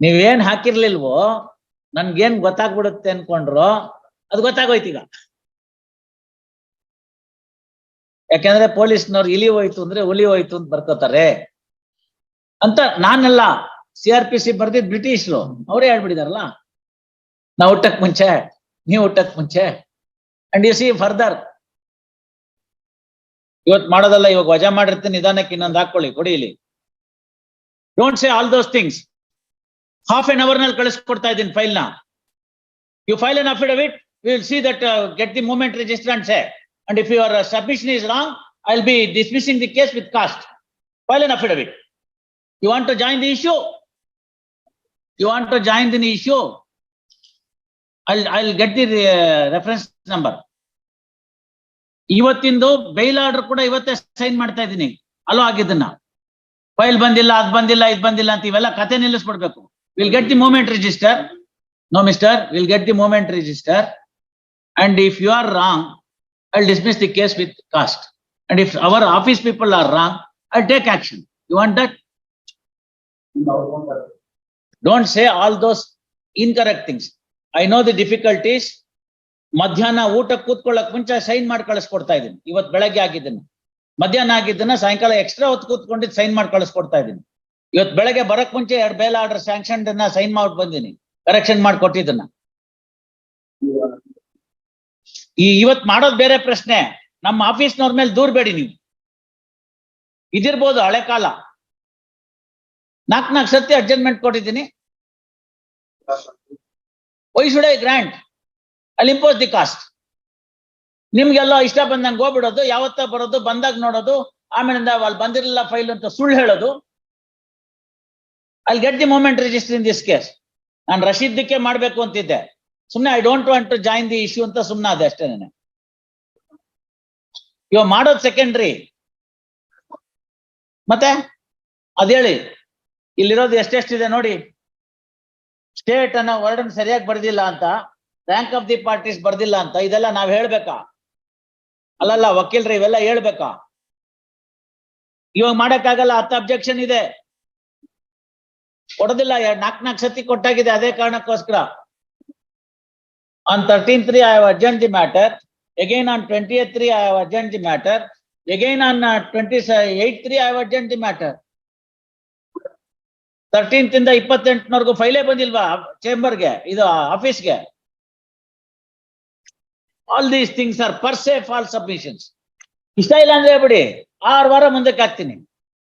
ನೀವೇನ್ ಹಾಕಿರ್ಲಿಲ್ವೋ, ನನ್ಗೇನ್ ಗೊತ್ತಾಗ್ಬಿಡುತ್ತೆ ಅನ್ಕೊಂಡ್ರು, ಅದು ಗೊತ್ತಾಗೋಯ್ತೀಗ. ಯಾಕೆಂದ್ರೆ ಪೊಲೀಸ್ನವ್ರು ಇಲಿ ಹೋಯ್ತು ಅಂದ್ರೆ ಹುಲಿ ಹೋಯ್ತು ಅಂತ ಬರ್ಕೋತಾರೆ. ಅಂತ ನಾನೆಲ್ಲ ಸಿ ಆರ್ ಪಿ ಸಿ ಬರ್ದಿದ್ ಬ್ರಿಟಿಷರು, ಅವರೇ ಹೇಳ್ಬಿಟ್ಟಿದಾರಲ್ಲ. ನಾವು ಹುಟ್ಟಕ್ ಮುಂಚೆ, ನೀವು ಹುಟ್ಟಕ್ ಮುಂಚೆ. ಅಂಡ್ ಯು ಸಿ ಫರ್ದರ್ ಇವತ್ ಮಾಡೋದಲ್ಲ, ಇವಾಗ ವಜಾ ಮಾಡಿರ್ತೀನಿ, ನಿಧಾನಕ್ಕೆ ಇನ್ನೊಂದು ಹಾಕೊಳ್ಳಿ, ಕೊಡಿ ಇಲ್ಲಿ. Don't say all those things half an ಅವರ್ನಲ್ಲಿ ಕಳಿಸ್ಕೊಡ್ತಾ ಇದ್ದೀನಿ ಫೈಲ್ನ. You file an affidavit will see that get the moment register and say and if your submission is wrong I will be dismissing the case with cost file an affidavit you want to join the issue you want to join the issue I I the uh, reference number. ಇವತ್ತಿಂದು bail order ಕೂಡ ಇವತ್ತೇ sign ಮಾಡ್ತಾ ಇದ್ದೀನಿ. Hello ಆಗಿದ್ದನ್ನ. File ಬಂದಿಲ್ಲ ಅದ್ ಬಂದಿಲ್ಲ ಇದ್ ಬಂದಿಲ್ಲ ಅಂತ ಇವೆಲ್ಲ ಕತೆ ನಿಲ್ಲಿಸ್ಬಿಡ್ಬೇಕು. will get the movement register no mister will get the movement register and if you are wrong I dismiss the case with cost and if our office people are wrong I take action you want that don't say all those incorrect things I know the difficulties ಮಧ್ಯಾಹ್ನ ಊಟ ಕೂತ್ಕೊಳ್ಳಕ್ ಮುಂಚೆ sign ಮಾಡಿ ಕಳಿಸ್ಕೊಡ್ತಾ ಇದ್ದೀನಿ ಇವತ್ ಬೆಳಗ್ಗೆ ಆಗಿದ್ದನ್ನ ಮಧ್ಯಾಹ್ನ ಆಗಿದ್ದನ್ನ ಸಾಯಂಕಾಲ extra ಹೊತ್ತು ಕೂತ್ಕೊಂಡಿದ್ದು ಸೈನ್ ಮಾಡಿ ಕಳಿಸ್ಕೊಡ್ತಾ ಇದ್ದೀನಿ ಇವತ್ ಬೆಳಗ್ಗೆ ಬರಕ್ ಮುಂಚೆ ಎರಡು ಬೇಲ್ ಆರ್ಡರ್ ಸ್ಯಾಂಕ್ಷನ್ ಸೈನ್ ಮಾಡಿ ಬಂದಿನಿ. ಕರೆಕ್ಷನ್ ಮಾಡಿ ಕೊಟ್ಟಿದ್ದನ್ನ ಈ ಇವತ್ ಮಾಡೋದ್ ಬೇರೆ ಪ್ರಶ್ನೆ. ನಮ್ಮ ಆಫೀಸ್ನವ್ರ ಮೇಲೆ ದೂರ್ಬೇಡಿ ನೀವು. ಇದಿರ್ಬೋದು ಹಳೆ ಕಾಲ. ನಾಲ್ಕ್ ನಾಲ್ಕು ಸತಿ ಅಡ್ಜಸ್ಟ್ಮೆಂಟ್ ಕೊಟ್ಟಿದ್ದೀನಿ ವೈ ಗ್ರಾಂಟ್ ಅಲ್ಲಿ ಇಂಪೋಸ್ ದಿ ಕಾಸ್ಟ್ ನಿಮ್ಗೆಲ್ಲ ಇಷ್ಟ ಬಂದಂಗೆ ಹೋಗ್ಬಿಡೋದು, ಯಾವತ್ತ ಬರೋದು, ಬಂದಾಗ ನೋಡೋದು, ಆಮೇಲಿಂದ ಅಲ್ಲಿ ಬಂದಿರಲಿಲ್ಲ ಫೈಲ್ ಅಂತ ಸುಳ್ಳು ಹೇಳೋದು. ಅಲ್ಲಿ get the movement register in this case ನಾನು ರಶೀದ್ದಕ್ಕೆ ಮಾಡ್ಬೇಕು ಅಂತಿದ್ದೆ. ಸುಮ್ನೆ I don't want to join the issue ಅಂತ ಸುಮ್ಮನೆ ಅದೇ ಅಷ್ಟೇ ನಾನು. ಇವಾಗ ಮಾಡೋದು ಸೆಕೆಂಡ್ರಿ ಮತ್ತೆ? ಅದೇಳಿ ಇಲ್ಲಿರೋದು ಎಷ್ಟೆಷ್ಟಿದೆ ನೋಡಿ. ಸ್ಟೇಟ್ ಅನ್ನ ವರ್ಡ್ ಸರಿಯಾಗಿ ಬರ್ದಿಲ್ಲ ಅಂತ ರ್ಯಾಂಕ್ ಆಫ್ ದಿ ಪಾರ್ಟೀಸ್ ಬರ್ದಿಲ್ಲ ಅಂತ, ಇದೆಲ್ಲ ನಾವ್ ಹೇಳ್ಬೇಕಾ? ಅಲ್ಲಲ್ಲ, ವಕೀಲ್ರಿ ಇವೆಲ್ಲ ಹೇಳ್ಬೇಕಾ? ಇವಾಗ ಮಾಡಕ್ಕಾಗಲ್ಲ, ಹತ್ತು ಅಬ್ಜೆಕ್ಷನ್ ಇದೆ. ಕೊಡೋದಿಲ್ಲ ನಾಲ್ಕು ನಾಲ್ಕ್ ಸತಿ ಕೊಟ್ಟಾಗಿದೆ ಅದೇ ಕಾರಣಕ್ಕೋಸ್ಕರ. On thirteen three I urgent the matter again on twenty three I urgent the matter again on twenty eight three I urgent the matter thirteenth ಇಂದ ಇಪ್ಪತ್ತೆಂಟನವರೆಗೂ ಫೈಲೇ ಬಂದಿಲ್ವಾ? ಚೇಂಬರ್ಗೆ ಇದು ಆಫೀಸ್ಗೆ all these things are per se fall submissions ಇಷ್ಟ ಇಲ್ಲ ಅಂದ್ರೆ ಬಿಡಿ ಆರು ವಾರ ಮುಂದಕ್ಕೆ ಹಾಕ್ತೀನಿ.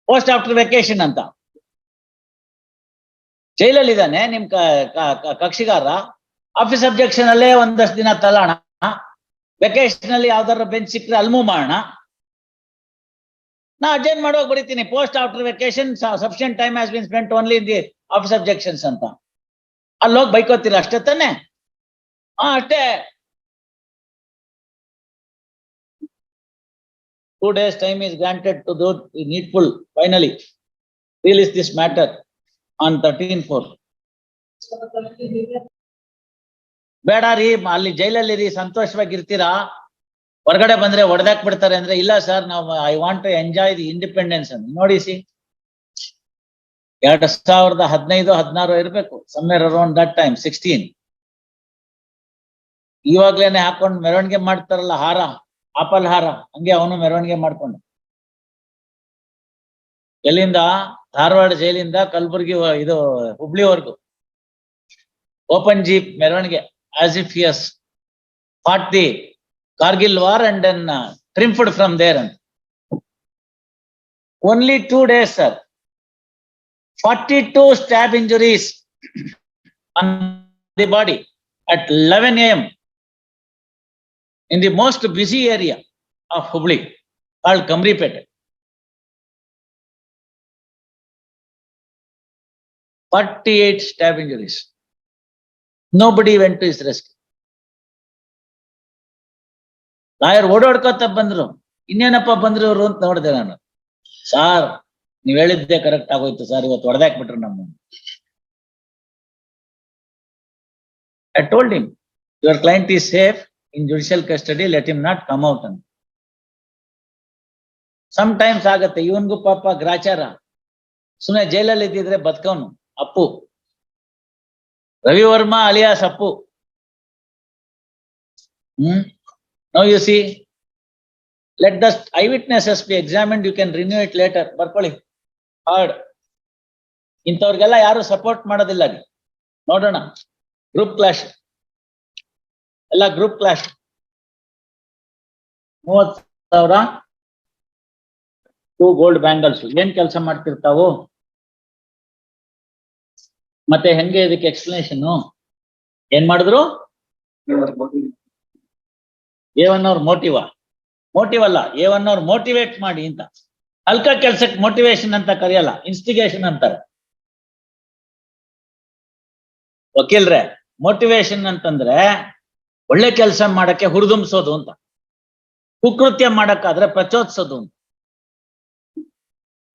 ಪೋಸ್ಟ್ ಆಫ್ಟರ್ ವೆಕೇಶನ್ ಅಂತ. ಜೈಲಲ್ಲಿ ಇದ್ದಾನೆ ನಿಮ್ ಕಕ್ಷಿಗಾರ. ಆಫೀಸ್ ಅಬ್ಜೆಕ್ಷನ್ ಅಲ್ಲೇ ಒಂದಷ್ಟು ದಿನ ತಲಾಣ. ವೆಕೇಶನ್ ಅಲ್ಲಿ ಯಾವ್ದಾರ ಬೆಂಚ್ ಸಿಕ್ಕರೆ ಅಲ್ಮೂ ಮಾಡೋಣ. ನಾ ಅರ್ಜೆಂಟ್ ಮಾಡೋಕ್ ಬರೀತೀನಿ post after vacation sufficient time has been spent only in the office objections ಅಂತ. ಅಲ್ಲಿ ಹೋಗಿ ಬೈಕೋತೀರ ಅಷ್ಟೇ ತಾನೆ? ಹಾ ಅಷ್ಟೇ. Two days time is granted to do needful finally real is this matter. On thirteen four ಬೇಡ ರೀ, ಅಲ್ಲಿ ಜೈಲಲ್ಲಿ ರೀ ಸಂತೋಷವಾಗಿ ಇರ್ತೀರಾ ಹೊರಗಡೆ ಬಂದ್ರೆ ಹೊಡೆದಾಕ್ ಬಿಡ್ತಾರೆ ಅಂದ್ರೆ, ಇಲ್ಲ ಸರ್ ನಾವು I want to enjoy the independence ಅಂತ. ನೋಡಿ ಸಿ. ಎರಡ್ ಸಾವಿರದ ಹದಿನೈದು, ಹದಿನಾರು ಇರ್ಬೇಕು. Somewhere around that time sixteen ಇವಾಗ್ಲೇನೆ ಹಾಕೊಂಡು ಮೆರವಣಿಗೆ ಮಾಡ್ತಾರಲ್ಲ, ಹಾರ, ಆಪಲ್ ಹಾರ, ಹಂಗೆ ಅವನು ಮೆರವಣಿಗೆ ಮಾಡ್ಕೊಂಡು. ಎಲ್ಲಿಂದ? धारवाड जैल कलबुर्गी हूबली वर्गू open ji मेरवण as if the Kargil war and triumphed from there only today sir forty two stab injury the body at him in the most busy area of Hubli Kamaripet 48 stab injuries. Nobody went to his rescue. Lawyer ಓಡಾಡ್ಕೋತ ಬಂದ್ರು. ಇನ್ನೇನಪ್ಪ ಬಂದ್ರು ಇವರು ಅಂತ ನೋಡಿದೆ ನಾನು. Sir, ನೀವ್ ಹೇಳಿದ್ದೆ correct ಆಗೋಯ್ತು ಸರ್, ಇವತ್ತು ಹೊಡೆದಾಕ್ಬಿಟ್ರು ನಮ್ಮ I told him your client is safe in judicial custody let him not come out ಅಂತ ಸಮ್ ಟೈಮ್ಸ್ ಆಗತ್ತೆ, ಇವನ್ಗೂ ಪಾಪ ಗ್ರಾಚಾರ. ಸುಮ್ಮನೆ ಜೈಲಲ್ಲಿ ಇದ್ದಿದ್ರೆ ಬದುಕವನು. Appu Ravi Verma alias Appu. Hmm, now you see. Let the eyewitnesses be examined, you can renew it later, ಬರ್ಕೊಳ್ಳಿ. Hard. ಇಂಥವ್ರಿಗೆಲ್ಲ ಯಾರು ಸಪೋರ್ಟ್ ಮಾಡೋದಿಲ್ಲ ಅಲ್ಲಿ. ನೋಡೋಣ. Group clash. ಎಲ್ಲ ಗ್ರೂಪ್ ಕ್ಲಾಶ್. ಮೂವತ್ ಸಾವಿರ. ಟೂ ಗೋಲ್ಡ್ ಬ್ಯಾಂಗಲ್ಸ್ ಏನ್ ಕೆಲಸ ಮಾಡ್ತಿರ್ತಾವು ಮತ್ತೆ ಹೆಂಗೆ ಇದಕ್ಕೆ ಎಕ್ಸ್ಪ್ಲನೇಷನ್ ಏನ್ ಮಾಡಿದ್ರು? ಎ ಒನ್ ಅವ್ರ ಮೋಟಿವ ಮೋಟಿವ್ ಅಲ್ಲ. ಎ ಒನ್ ಅವ್ರ ಮೋಟಿವೇಟ್ ಮಾಡಿ ಅಂತ. ಅಲ್ಕ ಕೆಲ್ಸಕ್ಕೆ ಮೋಟಿವೇಶನ್ ಅಂತ ಕರೆಯಲ್ಲ ಇನ್ಸ್ಟಿಗೇಷನ್ ಅಂತಾರೆ. ವಕೀಲ್ರೆ ಮೋಟಿವೇಶನ್ ಅಂತಂದ್ರೆ ಒಳ್ಳೆ ಕೆಲಸ ಮಾಡಕ್ಕೆ ಹುರಿದುಂಬಿಸೋದು ಅಂತ. ಕುಕೃತ್ಯ ಮಾಡಕ್ಕಾದ್ರೆ ಪ್ರಚೋದಿಸೋದು ಅಂತ.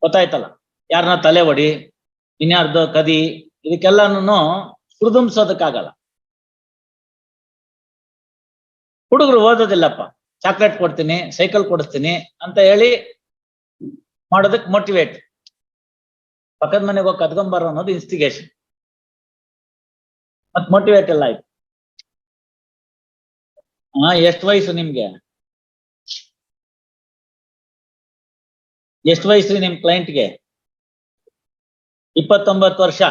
ಗೊತ್ತಾಯ್ತಲ್ಲ? ಯಾರನ್ನ ತಲೆ ಒಡಿ ಇನ್ಯಾರ್ದು ಕದಿ ಇದಕ್ಕೆಲ್ಲಾನು ಹುರಿದುಂಬಿಸೋದಕ್ಕಾಗಲ್ಲ ಹುಡುಗರು ಓದೋದಿಲ್ಲಪ್ಪ. ಚಾಕ್ಲೇಟ್ ಕೊಡ್ತೀನಿ, ಸೈಕಲ್ ಕೊಡಿಸ್ತೀನಿ ಅಂತ ಹೇಳಿ ಮಾಡೋದಕ್ ಮೋಟಿವೇಟ್ ಪಕ್ಕದ ಮನೆಗೆ ಹೋಗಿ ಕದ್ಕೊಂಬಾರ ಅನ್ನೋದು ಇನ್ಸ್ಟಿಗೇಷನ್ ಮತ್ ಮೋಟಿವೇಟ್ ಎಲ್ಲ ಆಯ್ತು. ಹಾ, ಎಷ್ಟು ವಯಸ್ಸು ನಿಮ್ಗೆ? ಎಷ್ಟು ವಯಸ್ಸು ನಿಮ್ ಕ್ಲೈಂಟ್ಗೆ ಇಪ್ಪತ್ತೊಂಬತ್ತು ವರ್ಷ.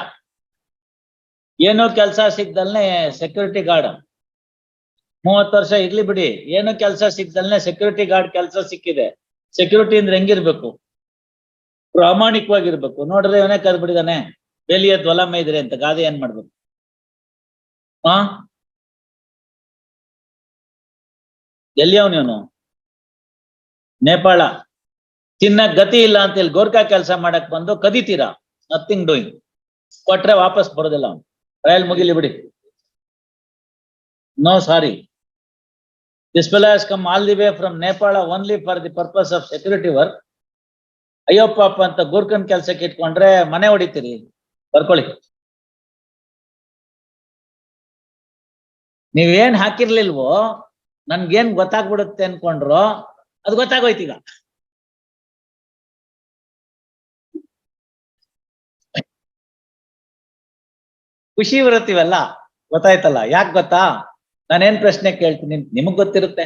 ಏನೋ ಕೆಲಸ ಸಿಗ್ದಲ್ನೆ ಸೆಕ್ಯೂರಿಟಿ ಗಾರ್ಡ್ ಮೂವತ್ತು ವರ್ಷ ಇರ್ಲಿ ಬಿಡಿ, ಏನು ಕೆಲಸ ಸಿಗ್ದಲ್ನೆ ಸೆಕ್ಯೂರಿಟಿ ಗಾರ್ಡ್ ಕೆಲಸ ಸಿಕ್ಕಿದೆ. ಸೆಕ್ಯೂರಿಟಿ ಅಂದ್ರೆ ಹೆಂಗಿರ್ಬೇಕು? ಪ್ರಾಮಾಣಿಕವಾಗಿರ್ಬೇಕು. ನೋಡ್ರೆ ಇವನೇ ಕರ್ಬಿಡಿದಾನೆ ಬೆಲಿಯ ಧ್ವಲ ಮೈದ್ರೆ ಅಂತ ಗಾದೆ ಏನ್ ಮಾಡ್ಬೇಕು? ಹಾ ಎಲ್ಲಿ ಅವನು ನೇಪಾಳ. ತಿನ್ನ ಗತಿ ಇಲ್ಲ ಅಂತ ಹೇಳಿ ಗೋರ್ಖಾ ಕೆಲಸ ಮಾಡಕ್ ಬಂದು ಕದಿತೀರಾ? ನಥಿಂಗ್ ಡೂಯಿಂಗ್ ಕೊಟ್ರೆ ವಾಪಸ್ ಬರೋದಿಲ್ಲ ಅವ್ನು. ಟ್ರಯಲ್ ಮುಗಿಲಿ ಬಿಡಿ. No sorry this has come all the way from Nepal only for the purpose of security work ಅಯ್ಯೋ ಪಾಪ ಅಂತ ಗೂರ್ಖನ್ ಕೆಲಸಕ್ಕೆ ಇಟ್ಕೊಂಡ್ರೆ ಮನೆ ಹೊಡಿತೀರಿ. ಬರ್ಕೊಳ್ಳಿ. ನೀವೇನ್ ಹಾಕಿರ್ಲಿಲ್ವೋ, ನನ್ಗೇನ್ ಗೊತ್ತಾಗ್ಬಿಡುತ್ತೆ ಅನ್ಕೊಂಡ್ರು, ಅದು ಗೊತ್ತಾಗೋಯ್ತೀಗ. ಖುಷಿ ಬರುತ್ತೀವಲ್ಲ? ಗೊತ್ತಾಯ್ತಲ್ಲ? ಯಾಕೆ ಗೊತ್ತಾ? ನಾನೇನ್ ಪ್ರಶ್ನೆ ಕೇಳ್ತೀನಿ, ನಿಮಗ್ ಗೊತ್ತಿರುತ್ತೆ.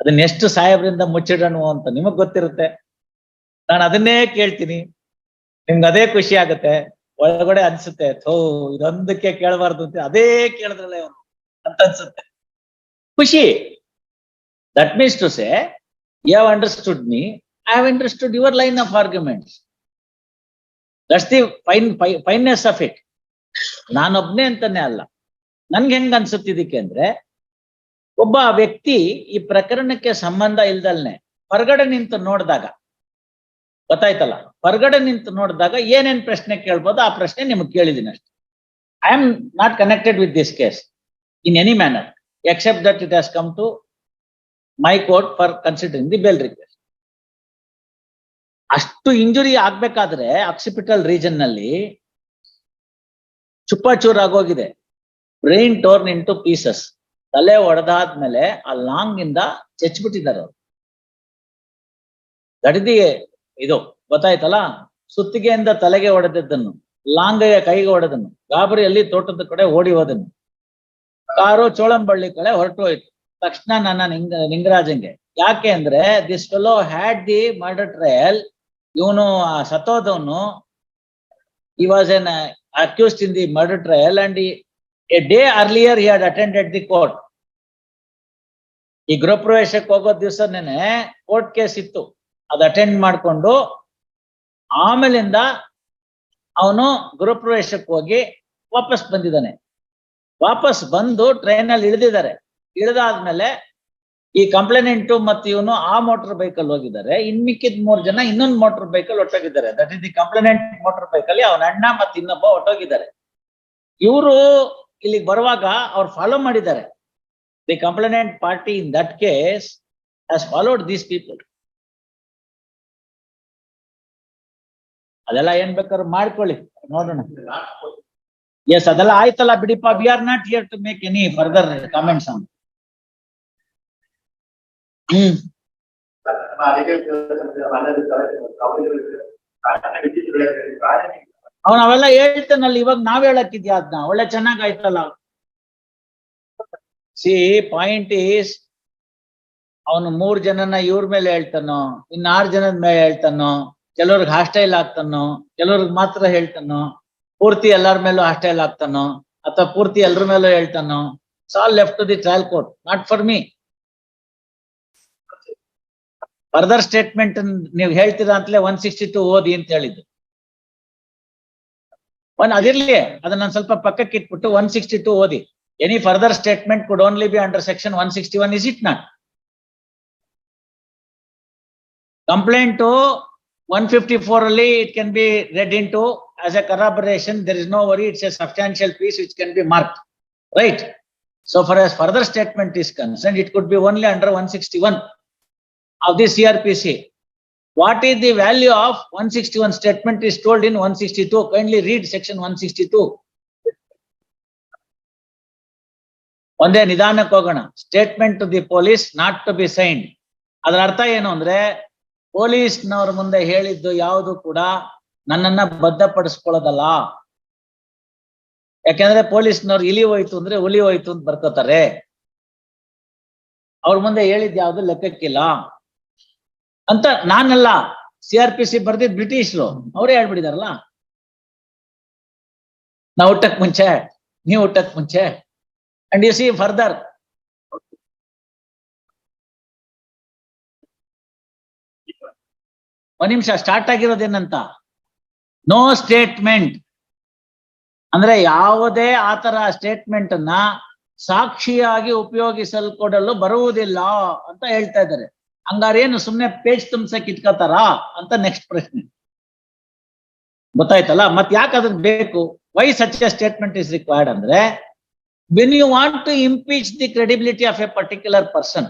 ಅದನ್ನ ಎಷ್ಟು ಸಾಹೇಬ್ರಿಂದ ಮುಚ್ಚಿಡೋಣ ಅಂತ ನಿಮಗ್ ಗೊತ್ತಿರುತ್ತೆ. ನಾನು ಅದನ್ನೇ ಕೇಳ್ತೀನಿ. ನಿಮ್ಗೆ ಅದೇ ಖುಷಿ ಆಗುತ್ತೆ. ಒಳಗಡೆ ಅನ್ಸುತ್ತೆ, ಥೋ, ಇದೊಂದಕ್ಕೆ ಕೇಳಬಾರ್ದು ಅಂತ ಅದೇ ಕೇಳಿದ್ರಲ್ಲ ಇವನು ಅಂತ ಅನ್ಸುತ್ತೆ. ಖುಷಿ. That means to say you have understood me I have understood your line of arguments that's the fine fineness of it ನಾನೊಬ್ನೇ ಅಂತಾನೆ ಅಲ್ಲ. ನನ್ಗೆ ಹೆಂಗ್ ಅನ್ಸುತ್ತಿದ್ದಕ್ಕೆ ಅಂದ್ರೆ, ಒಬ್ಬ ವ್ಯಕ್ತಿ ಈ ಪ್ರಕರಣಕ್ಕೆ ಸಂಬಂಧ ಇಲ್ದಲ್ನೆ ಹೊರಗಡೆ ನಿಂತು ನೋಡಿದಾಗ, ಗೊತ್ತಾಯ್ತಲ್ಲ? ಹೊರಗಡೆ ನಿಂತು ನೋಡಿದಾಗ ಏನೇನ್ ಪ್ರಶ್ನೆ ಕೇಳ್ಬೋದು ಆ ಪ್ರಶ್ನೆ ನಿಮ್ಗೆ ಕೇಳಿದೀನಿ ಅಷ್ಟೇ. I am not connected with this case in any manner except that it has come to my court for considering the bail request ಅಷ್ಟು ಇಂಜುರಿ ಆಗ್ಬೇಕಾದ್ರೆ ಆಕ್ಸಿಪಿಟಲ್ ರೀಜನ್ನಲ್ಲಿ ಚುಪ್ಪಾಚೂರ್ ಆಗೋಗಿದೆ. ಬ್ರೈನ್ ಟೋರ್ನ್ ಇಂಟು ಪೀಸಸ್ ತಲೆ ಒಡೆದಾದ್ಮೇಲೆ ಆ ಲಾಂಗ್ ಇಂದ ಚೆಚ್ಬಿಟ್ಟಿದ್ದಾರೆ ಅವರು. ಗಡಿದಿ ಇದು ಗೊತ್ತಾಯ್ತಲ್ಲ? ಸುತ್ತಿಗೆಯಿಂದ ತಲೆಗೆ ಹೊಡೆದಿದ್ದನ್ನು ಲಾಂಗಯ್ಯ ಕೈಗೆ ಹೊಡೆದನ್ನು ಗಾಬರಿಯಲ್ಲಿ ತೋಟದ ಕಡೆ ಓಡಿ ಹೋದನು ಕಾರು ಚೋಳಂಬಳ್ಳಿ ಕಡೆ ಹೊರಟು ಹೋಯ್ತು. ತಕ್ಷಣ ನನ್ನ ನಿಂಗ ನಿಂಗರಾಜಂಗೆ. ಯಾಕೆ ಅಂದ್ರೆ this fellow had the murder trial ಇವನು ಸತ್ತೋದವನು ಈ was uh, accused in the murder trial and he, a day earlier he had attended the court. ಈ ಗೃಹ ಪ್ರವೇಶಕ್ಕೆ ಹೋಗೋ ದಿವಸನೇನೆ ಕೋರ್ಟ್ ಕೇಸ್ ಇತ್ತು. ಅದು ಅಟೆಂಡ್ ಮಾಡ್ಕೊಂಡು ಆಮೇಲಿಂದ ಅವನು ಗೃಹ ಪ್ರವೇಶಕ್ಕೆ ಹೋಗಿ ವಾಪಸ್ ಬಂದಿದ್ದಾನೆ. ವಾಪಸ್ ಬಂದು ಟ್ರೈನ್ ಅಲ್ಲಿ ಇಳಿದಿದ್ದಾರೆ. ಇಳಿದಾದ್ಮೇಲೆ ಈ ಕಂಪ್ಲೇನೆಂಟು ಮತ್ತು ಇವನು ಆ ಮೋಟರ್ ಬೈಕ್ ಅಲ್ಲಿ ಹೋಗಿದ್ದಾರೆ ಇನ್ ಮಿಕ್ಕಿದ ಮೂರ್ ಜನ ಇನ್ನೊಂದು ಮೋಟರ್ ಬೈಕ್ ಅಲ್ಲಿ ಒಟ್ಟೋಗಿದ್ದಾರೆ. That is the complainant motor ಬೈಕಲ್ಲಿ ಅಲ್ಲಿ ಅವನ ಅಣ್ಣ ಮತ್ತು ಇನ್ನೊಬ್ಬ ಒಟ್ಟೋಗಿದ್ದಾರೆ. ಇವರು ಇಲ್ಲಿಗೆ ಬರುವಾಗ ಅವ್ರು ಫಾಲೋ ಮಾಡಿದ್ದಾರೆ. The complainant party in that case has followed these people ಅದೆಲ್ಲ ಏನ್ ಬೇಕಾದ್ರು ಮಾಡ್ಕೊಳ್ಳಿ. ನೋಡೋಣ. ಎಸ್ ಅದೆಲ್ಲ ಆಯ್ತಲ್ಲ ಬಿಡಿಪ್ಪ we are not here to make any further comments on ಅವನ್ ಅವೆಲ್ಲ ಹೇಳ್ತಾನಲ್ಲ, ಇವಾಗ ನಾವ್ ಹೇಳಕ್ಕಿದ್ಯಾ ಅದ್ನ? ಒಳ್ಳೆ ಚೆನ್ನಾಗ್ ಆಯ್ತಲ್ಲ ಸಿ ಪಾಯಿಂಟ್ ಈಸ್ ಅವನು ಮೂರ್ ಜನನ ಇವ್ರ ಮೇಲೆ ಹೇಳ್ತಾನೋ ಇನ್ ಆರ್ ಜನದ ಮೇಲೆ ಹೇಳ್ತಾನೋ, ಕೆಲವ್ರಿಗೆ ಹಾಸ್ಟೈಲ್ ಆಗ್ತಾನೋ, ಕೆಲವ್ರಿಗೆ ಮಾತ್ರ ಹೇಳ್ತಾನೋ, ಪೂರ್ತಿ ಎಲ್ಲಾರ ಮೇಲೂ ಹಾಸ್ಟೈಲ್ ಆಗ್ತಾನೋ, ಅಥವಾ ಪೂರ್ತಿ ಎಲ್ರ ಮೇಲೂ ಹೇಳ್ತಾನೋ shall left to the trial court not for me further statement ನೀವು ಹೇಳ್ತೀರಾ ಅಂತಲೇ ಒನ್ ಸಿಕ್ಸ್ಟಿ ಟು ಓದಿ ಅಂತ ಹೇಳಿದ್ದು. ಒನ್ ಅದಿರ್ಲಿ ಅದನ್ನ ಸ್ವಲ್ಪ ಪಕ್ಕಕ್ಕೆ ಇಟ್ಬಿಟ್ಟು ಒನ್ ಸಿಕ್ಸ್ಟಿ ಟು ಓದಿ. Any further statement could only be under section one sixty one is it not complaint one fifty four ಅಲ್ಲಿ it can be read into as a corroboration there is no worry it's a substantial piece which can be mark right so far as further statement is concerned, it could be only under one sixty-one. Of the CRPC. What is the value of one sixty-one statement is told in one sixty-two. Kindly read section one sixty-two. ಒಂದೇ ನಿಧಾನಕ್ಕೆ ಹೋಗೋಣ statement to the police not to be signed ಅದರ ಅರ್ಥ ಏನು ಅಂದ್ರೆ, ಪೊಲೀಸ್ನವ್ರ ಮುಂದೆ ಹೇಳಿದ್ದು ಯಾವುದು ಕೂಡ ನನ್ನನ್ನ ಬದ್ಧಪಡಿಸ್ಕೊಳ್ಳೋದಲ್ಲ ಯಾಕೆಂದ್ರೆ ಪೊಲೀಸ್ನವ್ರು ಇಲಿ ಹೋಯ್ತು ಅಂದ್ರೆ ಹುಲಿ ಹೋಯ್ತು ಅಂತ ಬರ್ಕೋತಾರೆ ಅವ್ರ ಮುಂದೆ ಹೇಳಿದ್ ಯಾವ್ದು ಲೆಕ್ಕಕ್ಕಿಲ್ಲ ಅಂತ ನಾನಲ್ಲ ಸಿ ಆರ್ ಪಿ ಸಿ ಬರ್ದಿದ್ ಬ್ರಿಟಿಷರು, ಅವರೇ ಹೇಳ್ಬಿಟ್ಟಿದಾರಲ್ಲ. ನಾ ಹುಟ್ಟಕ್ ಮುಂಚೆ, ನೀವು ಹುಟ್ಟಕ್ ಮುಂಚೆ. ಅಂಡ್ ಯು ಸಿ ಫರ್ದರ್ ಒಂದ್ ನಿಮಿಷ ಸ್ಟಾರ್ಟ್ ಆಗಿರೋದೇನಂತ ನೋ ಸ್ಟೇಟ್ಮೆಂಟ್ ಅಂದ್ರೆ ಯಾವುದೇ ಆತರ ಸ್ಟೇಟ್ಮೆಂಟ್ ಅನ್ನ ಸಾಕ್ಷಿಯಾಗಿ ಉಪಯೋಗಿಸಲ್ಕೊಡಲು ಬರುವುದಿಲ್ಲ ಅಂತ ಹೇಳ್ತಾ ಇದ್ದಾರೆ. ಹಂಗಾರೇನು ಸುಮ್ನೆ ಪೇಜ್ ತುಂಬಸಕ್ ಇಟ್ಕೋತಾರ ಅಂತ ನೆಕ್ಸ್ಟ್ ಪ್ರಶ್ನೆ. ಗೊತ್ತಾಯ್ತಲ್ಲ? ಮತ್ ಯಾಕೆ ಅದನ್ನ ಬೇಕು? Why such a statement is required ಅಂದ್ರೆ when you want to impeach the credibility of a particular person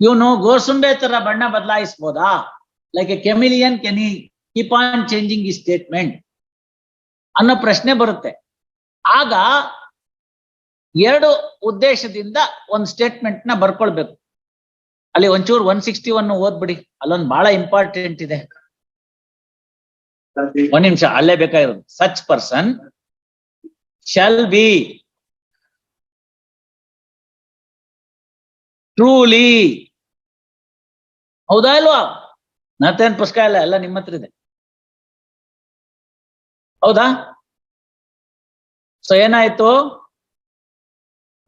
ಇವನು ಗೋಸುಂಬೆ ತರ ಬಣ್ಣ ಬದಲಾಯಿಸ್ಬೋದಾ? Like a chameleon can he keep on changing ಈ ಸ್ಟೇಟ್ಮೆಂಟ್ ಅನ್ನೋ ಪ್ರಶ್ನೆ ಬರುತ್ತೆ. ಆಗ ಎರಡು ಉದ್ದೇಶದಿಂದ ಒಂದು ಸ್ಟೇಟ್ಮೆಂಟ್ನ ಬರ್ಕೊಳ್ಬೇಕು. ಅಲ್ಲಿ ಒಂಚೂರು ಒನ್ ಸಿಕ್ಸ್ಟಿ ಒನ್ ಓದ್ಬಿಡಿ. ಅಲ್ಲೊಂದು ಬಹಳ ಇಂಪಾರ್ಟೆಂಟ್ ಇದೆ. ಒಂದ್ ನಿಮಿಷ, ಅಲ್ಲೇ ಬೇಕಾಗಿರೋದು. Such person shall be truly ಹೌದಾ ಇಲ್ವಾ? ನತ್ತೇನ್ ಪುಸ್ತಕ ಇಲ್ಲ, ಎಲ್ಲ ನಿಮ್ಮ ಹತ್ರ ಇದೆ. ಹೌದಾ? ಸೊ ಏನಾಯ್ತು?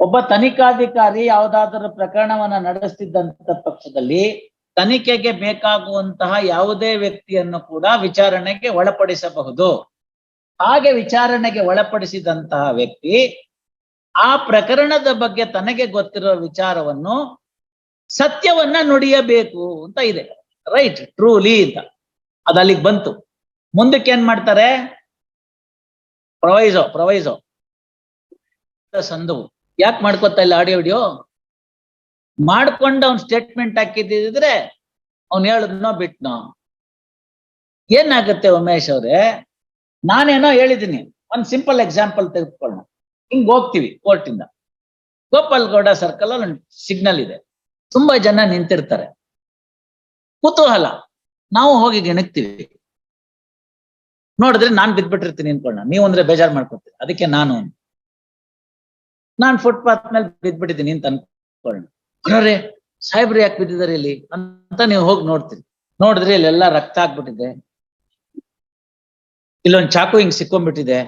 ಒಬ್ಬ ತನಿಖಾಧಿಕಾರಿ ಯಾವುದಾದರೂ ಪ್ರಕರಣವನ್ನ ನಡೆಸ್ತಿದ್ದಂತ ಪಕ್ಷದಲ್ಲಿ ತನಿಖೆಗೆ ಬೇಕಾಗುವಂತಹ ಯಾವುದೇ ವ್ಯಕ್ತಿಯನ್ನು ಕೂಡ ವಿಚಾರಣೆಗೆ ಒಳಪಡಿಸಬಹುದು. ಹಾಗೆ ವಿಚಾರಣೆಗೆ ಒಳಪಡಿಸಿದಂತಹ ವ್ಯಕ್ತಿ ಆ ಪ್ರಕರಣದ ಬಗ್ಗೆ ತನಗೆ ಗೊತ್ತಿರೋ ವಿಚಾರವನ್ನು ಸತ್ಯವನ್ನ ನುಡಿಯಬೇಕು ಅಂತ ಇದೆ. ರೈಟ್, ಟ್ರೂಲಿ ಅಂತ. ಅದು ಅಲ್ಲಿಗೆ ಬಂತು. ಮುಂದಕ್ಕೆ ಏನ್ ಮಾಡ್ತಾರೆ? ಪ್ರವೈಸೋ ಪ್ರವೈಸೋ. ಸಂದವು ಯಾಕೆ ಮಾಡ್ಕೊತಾ ಇಲ್ಲ ಆಡಿಯೋ ವಿಡಿಯೋ ಮಾಡ್ಕೊಂಡು ಅವ್ನ್ ಸ್ಟೇಟ್ಮೆಂಟ್ ಹಾಕಿದ್ದಿದ್ರೆ ಅವ್ನ್ ಹೇಳದ್ನೋ ಬಿಟ್ನೋ? ಏನಾಗುತ್ತೆ ಉಮೇಶ್ ಅವ್ರೆ? ನಾನೇನೋ ಹೇಳಿದ್ದೀನಿ. ಒಂದ್ ಸಿಂಪಲ್ ಎಕ್ಸಾಂಪಲ್ ತೆಗೆದುಕೊಳ್ಳೋಣ. ಹಿಂಗ್ ಹೋಗ್ತೀವಿ ಕೋರ್ಟಿಂದ ಗೋಪಾಲ್ ಗೌಡ ಸರ್ಕಲ್ ಅಲ್ಲಿ ಸಿಗ್ನಲ್ ಇದೆ. ತುಂಬಾ ಜನ ನಿಂತಿರ್ತಾರೆ. ಕುತೂಹಲ. ನಾವು ಹೋಗಿ ಗಿಣಕ್ತಿವಿ. ನೋಡಿದ್ರೆ ನಾನ್ ಬಿದ್ಬಿಟ್ಟಿರ್ತೀನಿ ಅನ್ಕೊಳ್ಳೋಣ. ನೀವು ಅಂದ್ರೆ ಬೇಜಾರ್ ಮಾಡ್ಕೊತೀರಿ. ಅದಕ್ಕೆ ನಾನು ನಾನ್ ಫುಟ್ಪಾತ್ ಮೇಲೆ ಬಿದ್ದ್ಬಿಟ್ಟಿದ್ದೀನಿ ಅಂತ ಅನ್ಕೊಳ್ಳೋಣ. ಅನ್ನೋರೇ ಸಾಹೇಬ್ರು ಯಾಕೆ ಬಿದ್ದಿದ್ದಾರೆ ಇಲ್ಲಿ? ಅಂತ ನೀವು ಹೋಗಿ ನೋಡ್ತೀರಿ. ನೋಡಿದ್ರೆ ಇಲ್ಲೆಲ್ಲ ರಕ್ತ ಆಗ್ಬಿಟ್ಟಿದೆ. ಇಲ್ಲೊಂದ್ ಚಾಕು ಹಿಂಗ್ ಸಿಕ್ಕೊಂಡ್ಬಿಟ್ಟಿದೆ.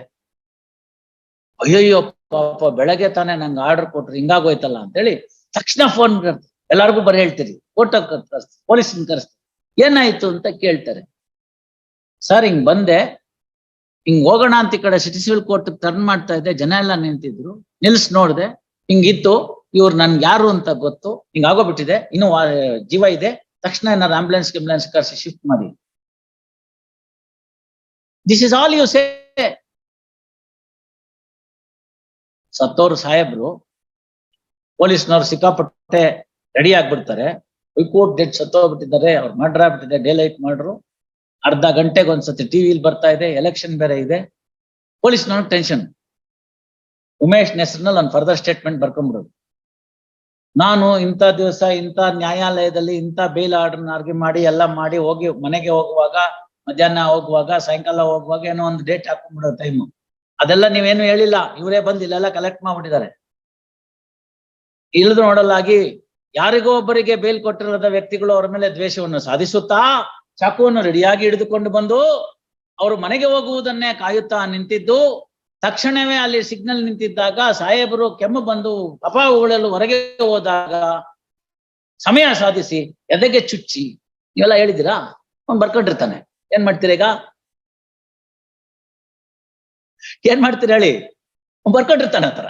ಅಯ್ಯಯ್ಯೋ, ಪಾಪ, ಬೆಳಗ್ಗೆ ತಾನೇ ನಂಗೆ ಆರ್ಡರ್ ಕೊಟ್ರಿ, ಹಿಂಗಾಗೋಯ್ತಲ್ಲ ಅಂತೇಳಿ ತಕ್ಷಣ ಫೋನ್ ಎಲ್ಲಾರ್ಗು ಬರೀ ಹೇಳ್ತೀರಿ. ಫೋಟೋ ಕರ್ಸ್ತೀರಿ ಪೊಲೀಸ್ ಕರೆಸ್ತೀರಿ ಏನಾಯ್ತು ಅಂತ ಕೇಳ್ತಾರೆ. ಸರ್, ಹಿಂಗ್ ಬಂದೆ. ಹಿಂಗ್ ಹೋಗೋಣ ಅಂತ ಈ ಕಡೆ ಸಿಟಿ ಸಿವಿಲ್ ಕೋರ್ಟ್ ಟರ್ನ್ ಮಾಡ್ತಾ ಇದ್ದೆ. ಜನ ಎಲ್ಲ ನಿಂತಿದ್ರು. ನಿಲ್ಸ್ ನೋಡ್ದೆ. ಹಿಂಗಿತ್ತು. ಇವ್ರು ನನ್ಗೆ ಯಾರು ಅಂತ ಗೊತ್ತು. ಹಿಂಗ್ ಆಗೋಬಿಟ್ಟಿದೆ ಇನ್ನು ಜೀವ ಇದೆ. ತಕ್ಷಣ ಏನಾದ್ರು ಆಂಬುಲೆನ್ಸ್ ಗಿಂಬುಲೆನ್ಸ್ ಕರ್ಸಿ ಶಿಫ್ಟ್ ಮಾಡಿ. This is all you say ಸತ್ತೋರು ಸಾಹೇಬ್ರು, ಪೊಲೀಸ್ನವ್ರು ಸಿಕ್ಕಾಪಟ್ಟೆ ರೆಡಿ ಆಗ್ಬಿಡ್ತಾರೆ. ಹೈಕೋರ್ಟ್ ಡೆಡ್ ಸತ್ತೋಗ್ಬಿಟ್ಟಿದ್ದಾರೆ. ಅವ್ರು ಮರ್ಡರ್ ಆಗ್ಬಿಟ್ಟಿದೆ ಡೇ ಲೈಟ್ ಮಾಡ್ರು ಅರ್ಧ ಗಂಟೆಗೆ ಒಂದ್ಸತಿ ಟಿವಿಲಿ ಬರ್ತಾ ಇದೆ ಎಲೆಕ್ಷನ್ ಬೇರೆ ಇದೆ. ಪೊಲೀಸ್ ಪೊಲೀಸ್ನವ್ರು ಟೆನ್ಷನ್ ಉಮೇಶ್ ಹೆಸರಿನಲ್ಲಿ ಒಂದು ಫರ್ದರ್ ಸ್ಟೇಟ್ಮೆಂಟ್ ಬರ್ಕೊಂಡ್ಬಿಡೋದು ನಾನು ಇಂಥ ದಿವಸ ಇಂಥ ನ್ಯಾಯಾಲಯದಲ್ಲಿ ಇಂಥ ಬೇಲ್ ಆರ್ಡರ್ನ ಆರ್ಗ್ಯೂ ಮಾಡಿ, ಎಲ್ಲ ಮಾಡಿ ಹೋಗಿ ಮನೆಗೆ ಹೋಗುವಾಗ, ಮಧ್ಯಾಹ್ನ ಹೋಗುವಾಗ, ಸಾಯಂಕಾಲ ಹೋಗುವಾಗ ಏನೋ ಒಂದು ಡೇಟ್ ಹಾಕೊಂಡ್ಬಿಡೋ ಟೈಮು ಅದೆಲ್ಲ ನೀವೇನು ಹೇಳಿಲ್ಲ. ಇವರೇ ಬಂದು ಇಲ್ಲೆಲ್ಲ ಕಲೆಕ್ಟ್ ಮಾಡ್ಬಿಟ್ಟಿದ್ದಾರೆ. ಇಳಿದು ನೋಡಲಾಗಿ ಯಾರಿಗೋ ಒಬ್ಬರಿಗೆ ಬೇಲ್ ಕೊಟ್ಟಿರೋದ ವ್ಯಕ್ತಿಗಳು ಅವರ ಮೇಲೆ ದ್ವೇಷವನ್ನು ಸಾಧಿಸುತ್ತಾ ಚಾಕುವನ್ನು ರೆಡಿಯಾಗಿ ಹಿಡಿದುಕೊಂಡು ಬಂದು ಅವರು ಮನೆಗೆ ಹೋಗುವುದನ್ನೇ ಕಾಯುತ್ತಾ ನಿಂತಿದ್ದು, ತಕ್ಷಣವೇ ಅಲ್ಲಿ ಸಿಗ್ನಲ್ ನಿಂತಿದ್ದಾಗ ಸಾಹೇಬರು ಕೆಮ್ಮು ಬಂದು ಅಪ ಉಗಳಲು ಹೊರಗೆ ಹೋದಾಗ ಸಮಯ ಸಾಧಿಸಿ ಎದೆಗೆ ಚುಚ್ಚಿ, ನೀವೆಲ್ಲ ಹೇಳಿದಿರಾ ಅವ್ನು ಬರ್ಕೊಂಡಿರ್ತಾನೆ. ಏನ್ ಮಾಡ್ತೀರ ಈಗ? ಏನ್ ಮಾಡ್ತೀರ ಹೇಳಿ? ಅವ್ನು ಬರ್ಕೊಂಡಿರ್ತಾನೆ ಆತರ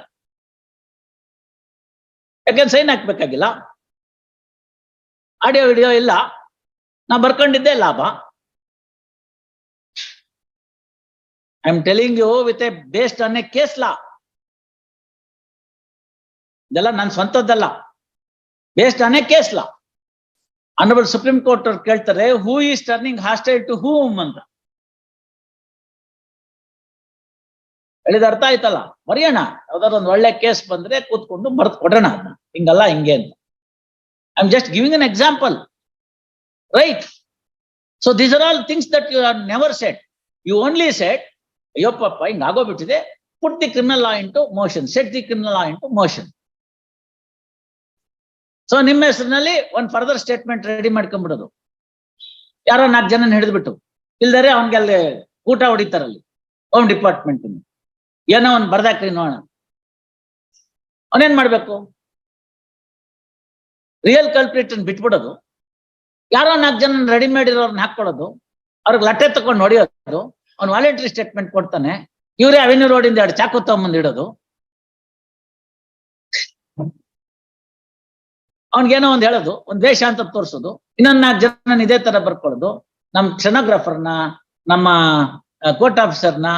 ಯಾಕಂದ್ರೆ ಸೈನ್ ಹಾಕ್ಬೇಕಾಗಿಲ್ಲ. ಆಡಿಯೋ, ವಿಡಿಯೋ ಇಲ್ಲ. ನಾ ಬರ್ಕೊಂಡಿದ್ದೆ ಲಾಭ. I am telling you with a based on a case law ಇದೆಲ್ಲ ನನ್ನ ಸ್ವಂತದ್ದಲ್ಲ. Based on a case law honourable Supreme Court ಅವ್ರು ಕೇಳ್ತಾರೆ who is turning hostile to whom ಅಂತ. ಹೇಳಿದ ಅರ್ಥ ಆಯ್ತಲ್ಲ? ಬರೆಯೋಣ ಯಾವ್ದಾದ್ರು ಒಂದು ಒಳ್ಳೆ ಕೇಸ್ ಬಂದ್ರೆ ಕೂತ್ಕೊಂಡು ಬರ್ತ್ ಕೊಡೋಣ ಹಿಂಗಲ್ಲ, ಹಿಂಗೆ ಅಂತ. I am just giving an example right so these are all things that you are never set you only set ಅಯ್ಯೋಪ್ಪಪ್ಪ ಹಿಂಗ್ ಆಗೋಗ್ಬಿಟ್ಟಿದೆ put the criminal law into motion set the criminal into motion so ನಿಮ್ಮ ಹೆಸರಿನಲ್ಲಿ ಒಂದ್ further statement ready ಮಾಡ್ಕೊಂಡ್ಬಿಡೋದು. ಯಾರೋ ನಾಲ್ಕು ಜನ ಹಿಡಿದ್ಬಿಟ್ಟು ಇಲ್ದರೆ ಅವನ್ಗೆ ಅಲ್ಲಿ ಊಟ ಹೊಡಿತಾರಲ್ಲಿ ಹೋಮ್ ಡಿಪಾರ್ಟ್ಮೆಂಟ್ ಏನೋ ಒಂದ್ ಬರ್ದಾಕ್ರಿ ನೋಡೋಣ. ಅವನೇನ್ ಮಾಡ್ಬೇಕು? ರಿಯಲ್ ಕಲ್ಪ್ರಿಟ್ ಬಿಟ್ಬಿಡೋದು. ಯಾರೋ ನಾಲ್ಕು ಜನ ರೆಡಿಮೇಡ್ ಇರೋರ್ನ ಹಾಕೊಳ್ಳೋದು ಅವ್ರಿಗೆ ಲಟ್ಟೆ ತಗೊಂಡು ಹೊಡೆಯೋದು. ಅವ್ನು ವಾಲಂಟ್ರಿ ಸ್ಟೇಟ್ಮೆಂಟ್ ಕೊಡ್ತಾನೆ. ಇವರೇ ಅವೆನ್ಯೂ ರೋಡಿಂದ ಎರಡು ಚಾಕು ತಗೊಂಬಂದು ಇಡೋದು. ಅವ್ನಿಗೇನೋ ಒಂದ್ ಹೇಳೋದು. ಒಂದ್ ವೇಷ ಅಂತ ತೋರಿಸೋದು. ಇನ್ನೊಂದ್ ನಾಲ್ಕು ಜನ ಇದೇ ತರ ಬರ್ಕೊಳ್ಳೋದು. ನಮ್ ಕ್ಷಣೋಗ್ರಾಫರ್ನ, ನಮ್ಮ ಕೋರ್ಟ್ ಆಫೀಸರ್ನ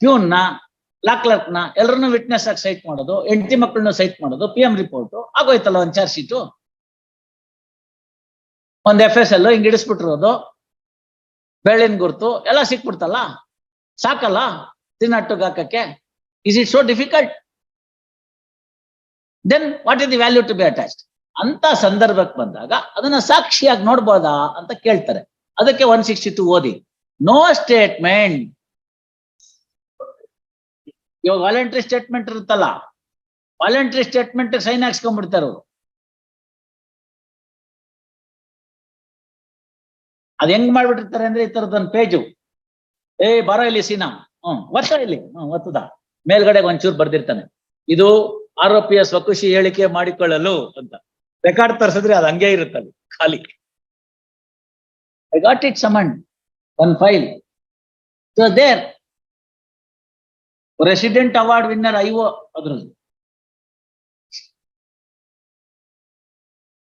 ಪ್ಯೂನ್ನ ಲಾ ಕ್ಲರ್ಕ್ನ ಎಲ್ಲರನ್ನೂ ವಿಟ್ನೆಸ್ ಆಗಿ ಸೈಟ್ ಮಾಡೋದು. ಹೆಂಡತಿ ಮಕ್ಕಳನ್ನ ಸೈಟ್ ಮಾಡೋದು. ಪಿ ಎಂ ರಿಪೋರ್ಟ್ ಆಗೋಯ್ತಲ್ಲ ಒಂದ್ ಚಾರ್ಜ್ ಶೀಟು ಒಂದ್ ಎಫ್ ಎಸ್ ಎಲ್ ಹಿಂಗ್ ಇಡಿಸ್ಬಿಟ್ಟಿರೋದು, ಬೆಳ್ಳಿನ ಗುರ್ತು, ಎಲ್ಲ ಸಿಕ್ಬಿಡ್ತಲ್ಲ? ಸಾಕಲ್ಲ? ತಿನ್ನಟ್ಟುಗೆ ಹಾಕಕ್ಕೆ? Is it so difficult then what is the value to be attached ಅಂತ ಸಂದರ್ಭಕ್ಕೆ ಬಂದಾಗ ಅದನ್ನ ಸಾಕ್ಷಿಯಾಗಿ ನೋಡ್ಬೋದಾ ಅಂತ ಕೇಳ್ತಾರೆ. ಅದಕ್ಕೆ ಒನ್ ಸಿಕ್ಸ್ಟಿ ಟು ಓದಿ. ನೋ ಸ್ಟೇಟ್ಮೆಂಟ್ ಇವಾಗ ವಾಲಂಟ್ರಿ ಸ್ಟೇಟ್ಮೆಂಟ್ ಇರುತ್ತಲ್ಲ? ವಾಲಂಟ್ರಿ ಸ್ಟೇಟ್ಮೆಂಟ್ ಸೈನ್ ಹಾಕ್ಸ್ಕೊಂಡ್ಬಿಡ್ತಾರೆ ಅವ್ರು. ಅದ್ ಹೆಂಗ್ ಮಾಡ್ಬಿಟ್ಟಿರ್ತಾರೆ ಅಂದ್ರೆ ಈ ತರದೊಂದ್ ಪೇಜು ಏ, ಬರೋ ಇಲ್ಲಿ ಸೀನಾ. ಹ್ಮ್ ಒತ್ತ ಇಲ್ಲಿ. ಹ್ಮ್, ಒತ್ತದ. ಮೇಲ್ಗಡೆ ಒಂಚೂರು ಬರ್ದಿರ್ತಾನೆ. ಇದು ಆರೋಪಿಯ ಸ್ವಕುಶಿ ಹೇಳಿಕೆ ಮಾಡಿಕೊಳ್ಳಲು ಅಂತ. ರೆಕಾರ್ಡ್ ತರಿಸಿದ್ರೆ ಅದು ಹಂಗೆ ಇರುತ್ತಲ್ಲಿ ಖಾಲಿ. I got it summon one file so there resident award winner Ivo ಅದ್ರಲ್ಲಿ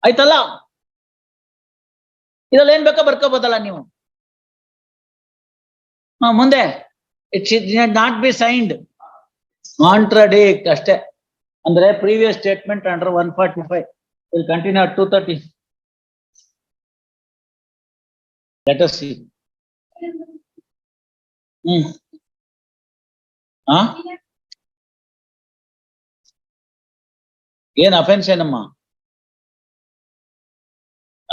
ಆಯ್ತಲ್ಲ? ಇದ್ರಲ್ಲಿ ಏನ್ ಬೇಕೋ ಬರ್ಕೋಬೋದಲ್ಲ ನೀವು. ಹಾ, ಮುಂದೆ. It not be signed contradict ಅಷ್ಟೇ. ಅಂದ್ರೆ previous statement under one forty five will continue to thirty let us see hmm. ಹಾ ಏನ್ ಅಫೆನ್ಸ್ ಏನಮ್ಮ?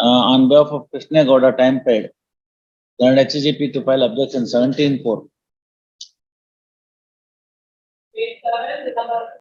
Uh, on behalf of Krishna time paid. Then HGP to file objection seventeen four.